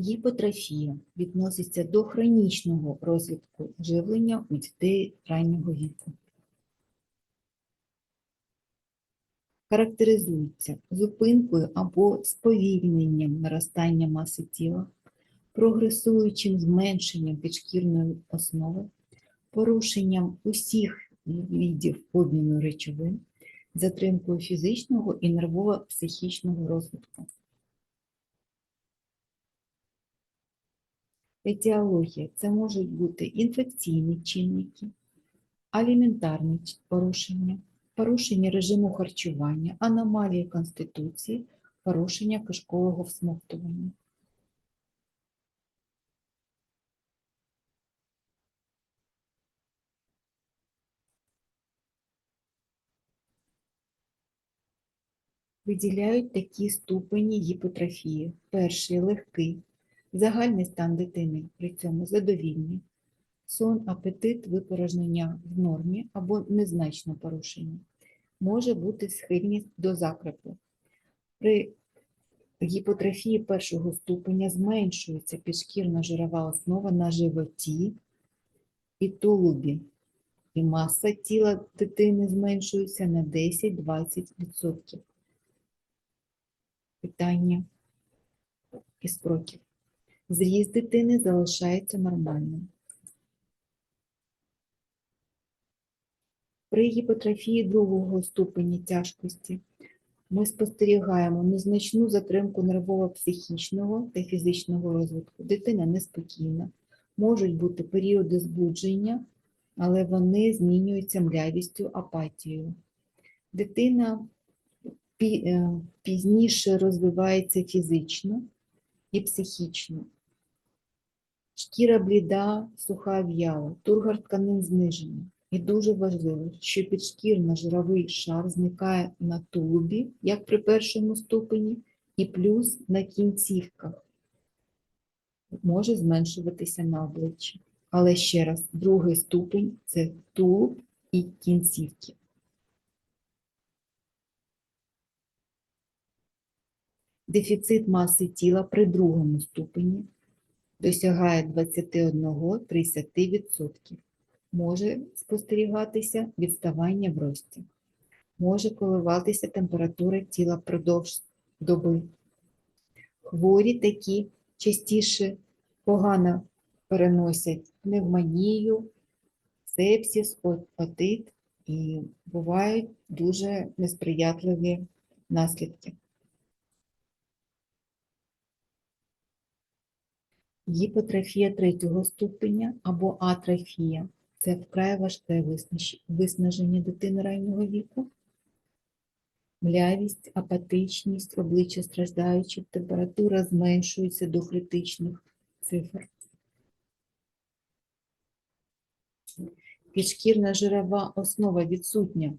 Гіпотрофія відноситься до хронічного розвитку живлення у дітей раннього віку. Характеризується зупинкою або сповільненням наростання маси тіла, прогресуючим зменшенням підшкірної основи, порушенням усіх видів обміну речовин, затримкою фізичного і нервово-психічного розвитку. Етіологія це можуть бути інфекційні чинники, аліментарні порушення, порушення режиму харчування, аномалії конституції, порушення кишкового всмоктування. Виділяють такі ступені гіпотрофії. Перший легкий, загальний стан дитини при цьому задовільний, сон, апетит, випорожнення в нормі або незначно порушені. Може бути схильність до закрепу. При гіпотрофії першого ступеня зменшується підшкірна жирова основа на животі і тулубі, і маса тіла дитини зменшується на 10-20%. Питання із кроків. Зріст дитини залишається нормальним. При гіпотрофії другого ступеня тяжкості ми спостерігаємо незначну затримку нервово-психічного та фізичного розвитку. Дитина неспокійна, можуть бути періоди збудження, але вони змінюються млявістю, апатією. Дитина е, пізніше розвивається фізично і психічно. Шкіра бліда, суха в'яла, тургор тканин знижений. І дуже важливо, що підшкірно-жировий шар зникає на тулубі, як при першому ступені, і плюс на кінцівках. Може зменшуватися на обличчі. Але ще раз, другий ступень це тулуб і кінцівки. Дефіцит маси тіла при другому ступені досягає 21-30%. Може спостерігатися відставання в рості. Може коливатися температура тіла впродовж доби. Хворі такі частіше погано переносять пневмонію, сепсис, о- отит і бувають дуже несприятливі наслідки. Гіпотрофія третього ступеня або атрофія це вкрай важке виснаження дитини раннього віку. Млявість, апатичність, обличчя страждаючі, температура зменшується до критичних цифр. Підшкірна жирова основа відсутня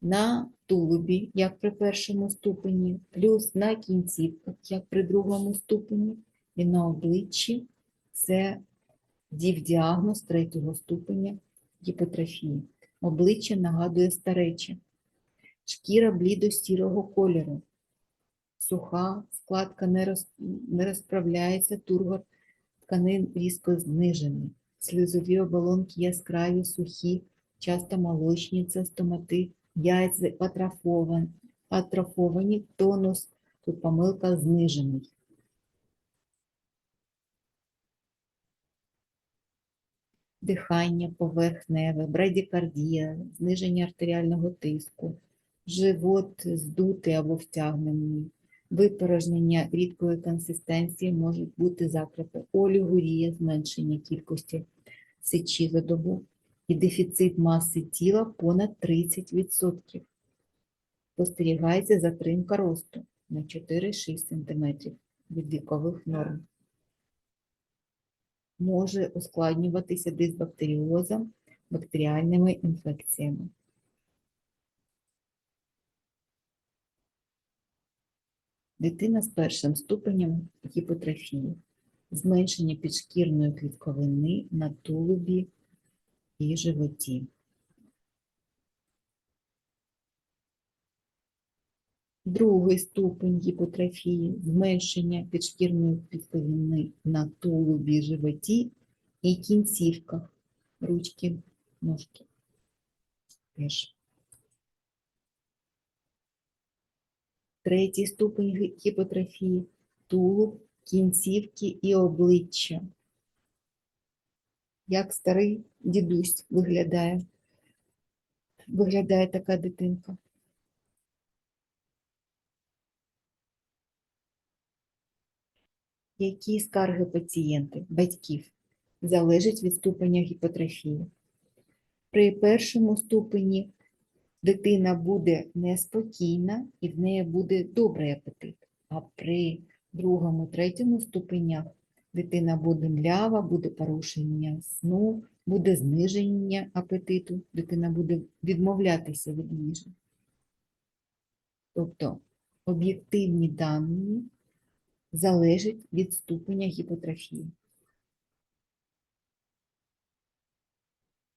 на тулубі, як при першому ступені, плюс на кінцівках, як при другому ступені, і на обличчі це діагноз третього ступеня гіпотрофії. Обличчя нагадує старече. Шкіра блідо-сірого кольору. Суха, складка не, роз, не розправляється, тургор тканин різко знижений. Слизові оболонки яскраві, сухі, часто молочні, це стомати, яйця атрофовані, атрофовані, тонус, тут помилка знижений. Дихання поверхневе, брадікардія, зниження артеріального тиску, живот здутий або втягнений, випорожнення рідкої консистенції можуть бути закрепи, олігурія, зменшення кількості сечі за добу і дефіцит маси тіла понад 30%. Спостерігається затримка росту на 4-6 см від вікових норм може ускладнюватися дисбактеріозом, бактеріальними інфекціями. Дитина з першим ступенем гіпотрофії, зменшення підшкірної клітковини на тулубі і животі. Другий ступень гіпотрофії зменшення підшкірної клітковини на тулубі, животі і кінцівках ручки, ножки. Теж. Третій ступень гіпотрофії тулуб, кінцівки і обличчя. Як старий дідусь виглядає. Виглядає така дитинка. Які скарги пацієнти, батьків залежать від ступеня гіпотрофії. При першому ступені дитина буде неспокійна і в неї буде добрий апетит. А при другому, третьому ступенях дитина буде млява, буде порушення сну, буде зниження апетиту, дитина буде відмовлятися від їжі. Тобто об'єктивні дані залежать від ступеня гіпотрофії.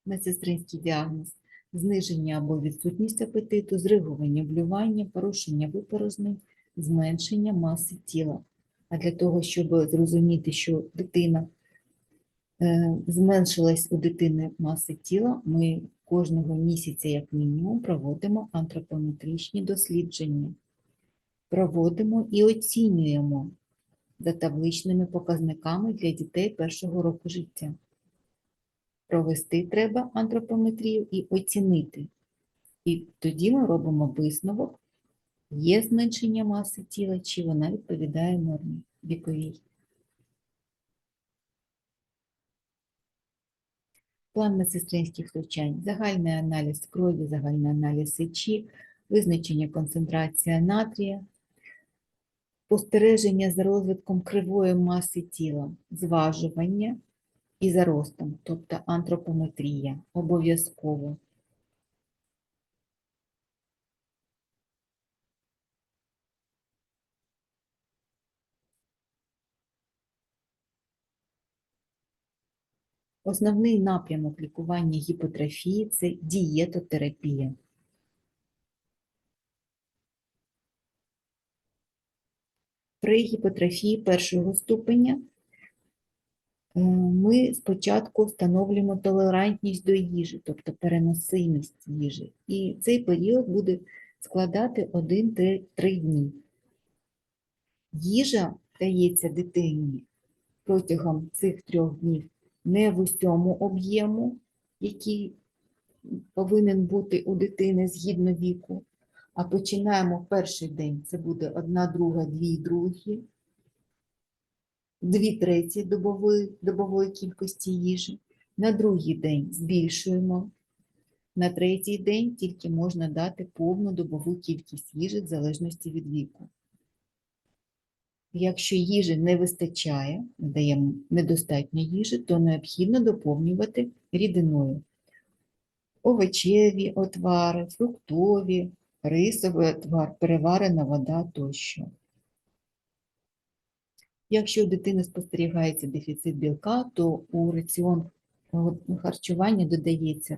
Медсестринський діагноз зниження або відсутність апетиту, зригування, блювання, порушення випорожнень, зменшення маси тіла. А для того, щоб зрозуміти, що дитина е, зменшилась у дитини маси тіла, ми кожного місяця, як мінімум, проводимо антропометричні дослідження. Проводимо і оцінюємо за табличними показниками для дітей першого року життя. Провести треба антропометрію і оцінити. І тоді ми робимо висновок, є зменшення маси тіла, чи вона відповідає нормі віковій. План медсестринських втручань, загальний аналіз крові, загальний аналіз сечі, визначення концентрації натрія, спостереження за розвитком кривої маси тіла, зважування і за ростом, тобто антропометрія, обов'язково. Основний напрямок лікування гіпотрофії це дієтотерапія. При гіпотрофії першого ступеня е, ми спочатку встановлюємо толерантність до їжі, тобто переносимість їжі. І цей період буде складати 1-3 дні. Їжа дається дитині протягом цих трьох днів не в усьому об'єму, який повинен бути у дитини згідно віку, а починаємо в перший день, це буде одна друга, дві другі, дві треті добової, добової кількості їжі. На другий день збільшуємо. На третій день тільки можна дати повну добову кількість їжі в залежності від віку. Якщо їжі не вистачає, даємо недостатньо їжі, то необхідно доповнювати рідиною. Овочеві отвари, фруктові, рисовий отвар, переварена вода тощо. Якщо у дитини спостерігається дефіцит білка, то у раціон харчування додається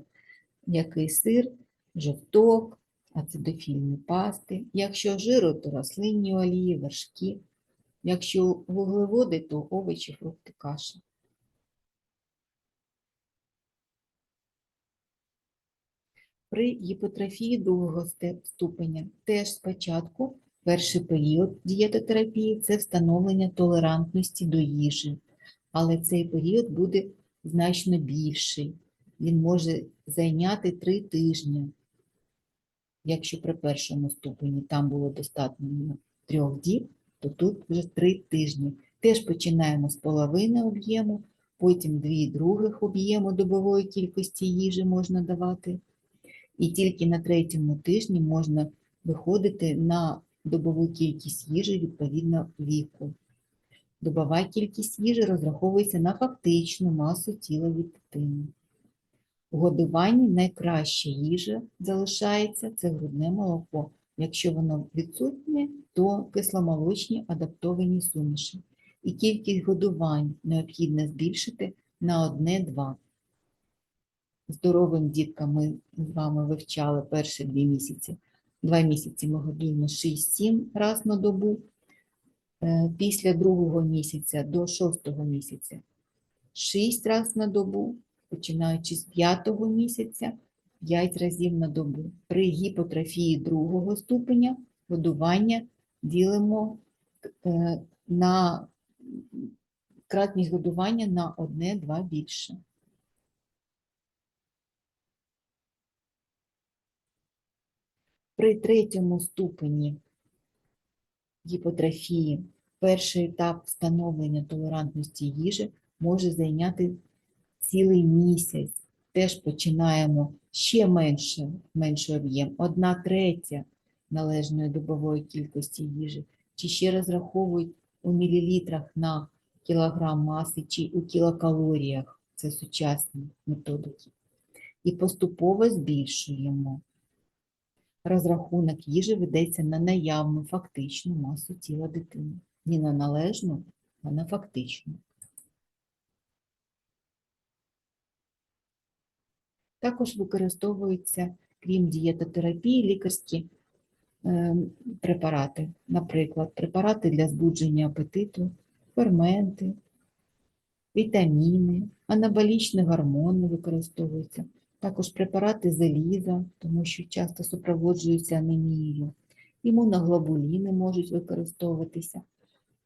м'який сир, жовток, ацидофільні пасти. Якщо жиру, то рослинні олії, вершки. Якщо вуглеводи, то овочі, фрукти, каша. При гіпотрофії другого ступеня теж спочатку перший період дієтотерапії це встановлення толерантності до їжі, але цей період буде значно більший. Він може зайняти три тижні. Якщо при першому ступені там було достатньо трьох діб, то тут вже три тижні. Теж починаємо з половини об'єму, потім дві других об'єму добової кількості їжі можна давати. І тільки на третьому тижні можна виходити на добову кількість їжі відповідно віку. Добова кількість їжі розраховується на фактичну масу тіла від дитини. У годуванні найкраща їжа залишається це грудне молоко. Якщо воно відсутнє, то кисломолочні адаптовані суміші. І кількість годувань необхідно збільшити на одне-два. Здоровим діткам ми з вами вивчали перші дві місяці 2 місяці ми годуємо 6-7 раз на добу. Е, Після другого місяця до шостого місяця 6 раз на добу, починаючи з п'ятого місяця 5 разів на добу. При гіпотрофії другого ступеня годування ділимо е, на кратність годування на одне-два більше. При третьому ступені гіпотрофії перший етап встановлення толерантності їжі може зайняти цілий місяць. Теж починаємо ще менше, менший об'єм, одна третя належної добової кількості їжі, чи ще розраховують у мілілітрах на кілограм маси, чи у кілокалоріях, це сучасні методики. І поступово збільшуємо. Розрахунок їжі ведеться на наявну фактичну масу тіла дитини. Не на належну, а на фактичну. Також використовуються, крім дієтотерапії, лікарські е, препарати. Наприклад, препарати для збудження апетиту, ферменти, вітаміни, анаболічні гормони використовуються. Також препарати заліза, тому що часто супроводжуються анемією. Імуноглобуліни можуть використовуватися.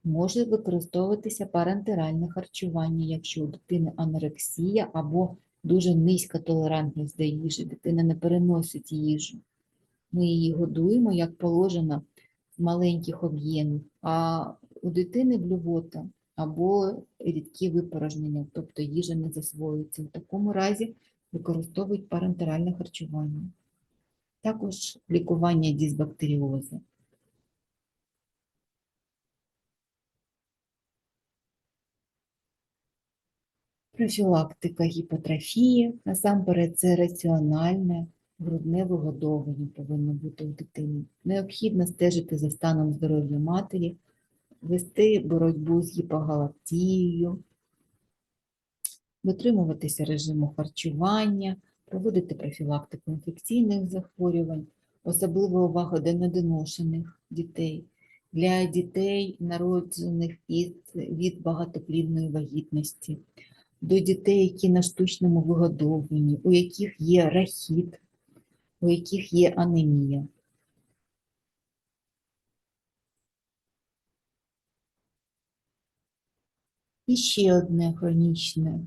Може використовуватися парентеральне харчування, якщо у дитини анорексія або дуже низька толерантність до їжі, дитина не переносить їжу. Ми її годуємо, як положено, в маленьких об'ємах, а у дитини блювота або рідкі випорожнення, тобто їжа не засвоюється. В такому разі використовують парентеральне харчування. Також лікування дисбактеріозу. Профілактика гіпотрофії, насамперед це раціональне грудне вигодовування повинно бути у дитини. Необхідно стежити за станом здоров'я матері, вести боротьбу з гіпогалактією, дотримуватися режиму харчування, проводити профілактику інфекційних захворювань, особлива увага до недоношених дітей, для дітей, народжених від, від багатоплідної вагітності, до дітей, які на штучному вигодовуванні, у яких є рахіт, у яких є анемія. І ще одне хронічне,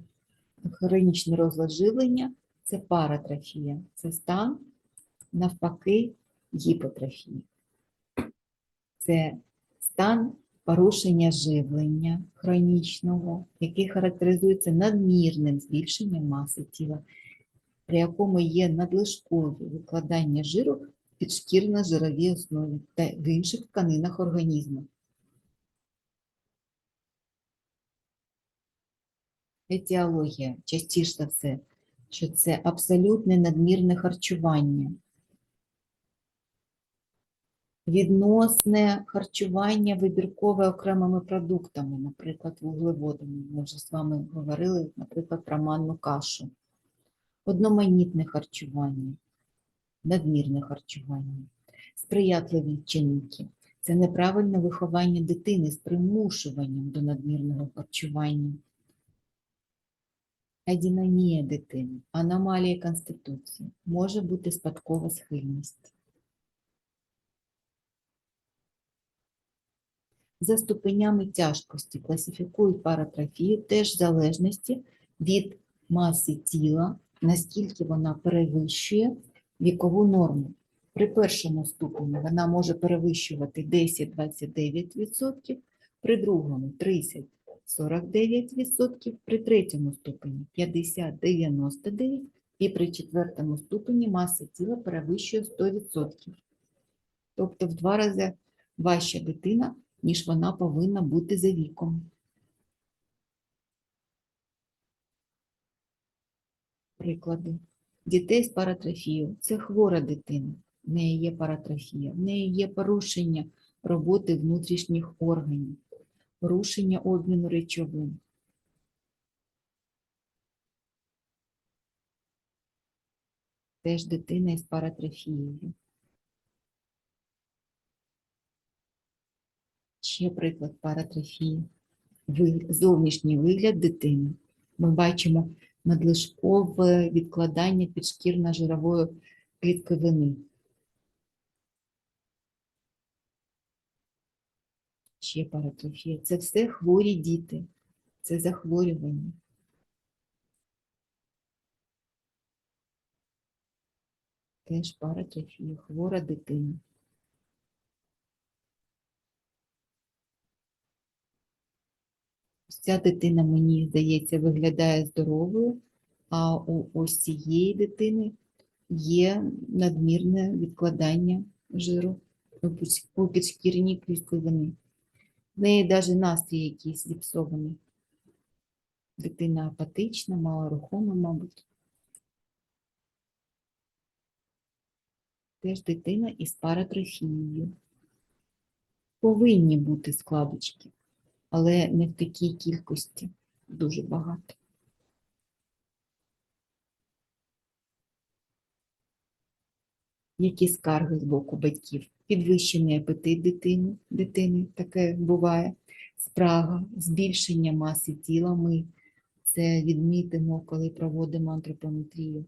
хронічний розлад живлення – це паратрофія. Це стан, навпаки, гіпотрофії. Це стан порушення живлення хронічного, який характеризується надмірним збільшенням маси тіла, при якому є надлишкові викладання жиру в підшкірно-жировій основі та в інших тканинах організму. Етіологія, частіше за все, що це абсолютне надмірне харчування. Відносне харчування вибіркове окремими продуктами, наприклад, вуглеводами. Ми вже з вами говорили, наприклад, про манну кашу. Одноманітне харчування, надмірне харчування, сприятливі чинники. Це неправильне виховання дитини з примушуванням до надмірного харчування. Адінамія дитини, аномалія конституції, може бути спадкова схильність. За ступенями тяжкості класифікують паратрофію теж в залежності від маси тіла, наскільки вона перевищує вікову норму. При першому ступені вона може перевищувати 10-29%, при другому 30-49%, при третьому ступені 50-99% і при четвертому ступені маса тіла перевищує 100%. Тобто в два рази важча дитина, ніж вона повинна бути за віком. Приклади. Дітей з паратрофією – це хвора дитина, в неї є паратрофія, в неї є порушення роботи внутрішніх органів, Рушення обміну речовин. Теж дитина із паратрофією. Ще приклад паратрофії. Зовнішній вигляд дитини. Ми бачимо надлишкове відкладання підшкірно-жирової клітковини. Ще паратрофія. Це все хворі діти. Це захворювання. Теж паратрофія, хвора дитина. Ця дитина, мені здається, виглядає здоровою, а у ось цієї дитини є надмірне відкладання жиру у підш- у підшкірній клітковині. В неї навіть настрій якийсь зіпсований. Дитина апатична, малорухома, мабуть. Теж дитина із паратрофією. Повинні бути складочки, але не в такій кількості, дуже багато. Які скарги з боку батьків? Підвищений апетит дитини, дитини, таке буває, спрага, збільшення маси тіла. Ми це відмітимо, коли проводимо антропометрію.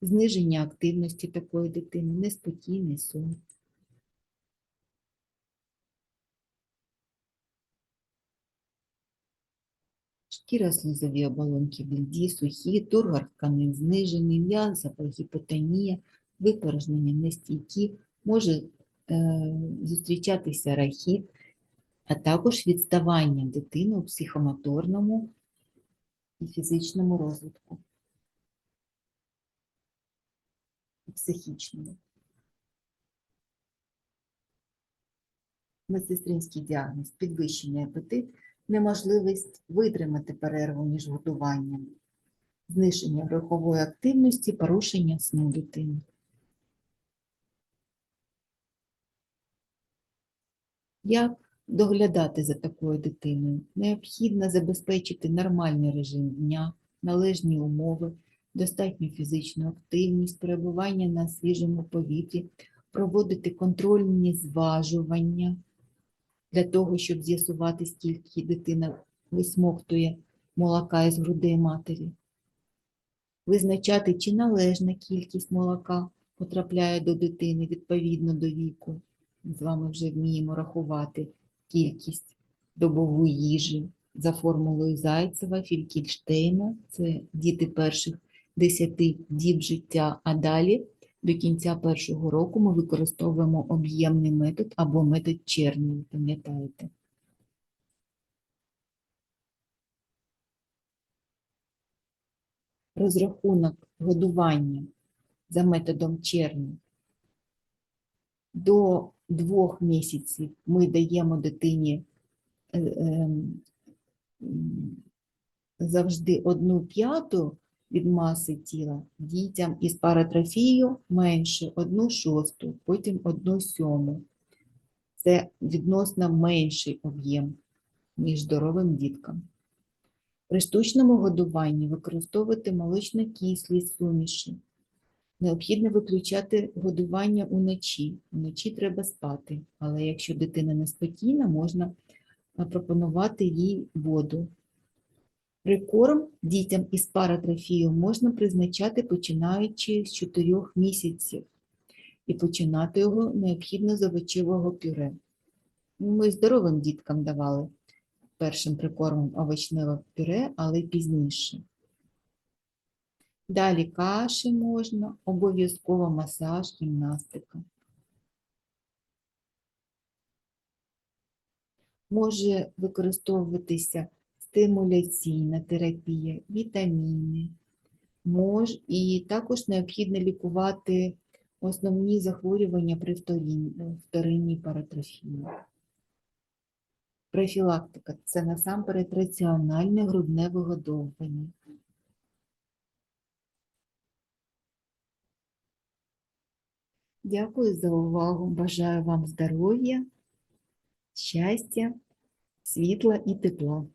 Зниження активності такої дитини, неспокійний сон. Шкіра слизові оболонки бліді, сухі, тургор тканин знижений, м'язова гіпотонія, випорожнення нестійкі, може е, зустрічатися рахіт, а також відставання дитини у психомоторному і фізичному розвитку. Психічному. Медсестринський діагноз – підвищений апетит, неможливість витримати перерву між годуванням, зниження рухової активності, порушення сну дитини. Як доглядати за такою дитиною? Необхідно забезпечити нормальний режим дня, належні умови, достатню фізичну активність, перебування на свіжому повітрі, проводити контрольні зважування для того, щоб з'ясувати, скільки дитина висмоктує молока із грудей матері. Визначати, чи належна кількість молока потрапляє до дитини відповідно до віку. З вами вже вміємо рахувати кількість добової їжі за формулою Зайцева, Фількільштейна. Це діти перших 10 діб життя, а далі до кінця першого року ми використовуємо об'ємний метод або метод Чернії, пам'ятаєте. Розрахунок годування за методом Черні. До двох місяців ми даємо дитині е, ем, завжди одну п'яту від маси тіла, дітям із паратрофією менше одну шосту, потім одну сьому. Це відносно менший об'єм, ніж здоровим діткам. При штучному годуванні використовувати молочно-кислі суміші. Необхідно виключати годування уночі. Уночі треба спати, але якщо дитина неспокійна, можна пропонувати їй воду. Прикорм дітям із паратрофією можна призначати починаючи з 4 місяців. І починати його необхідно з овочевого пюре. Ну, Ми здоровим діткам давали першим прикормом овочневе пюре, але пізніше. Далі каші можна, обов'язково масаж, гімнастика. Може використовуватися стимуляційна терапія, вітаміни. Мож, і також необхідно лікувати основні захворювання при вторинній паратрофії. Профілактика – це насамперед раціональне грудне вигодовування. Дякую за увагу. Бажаю вам здоров'я, щастя, світла і тепла.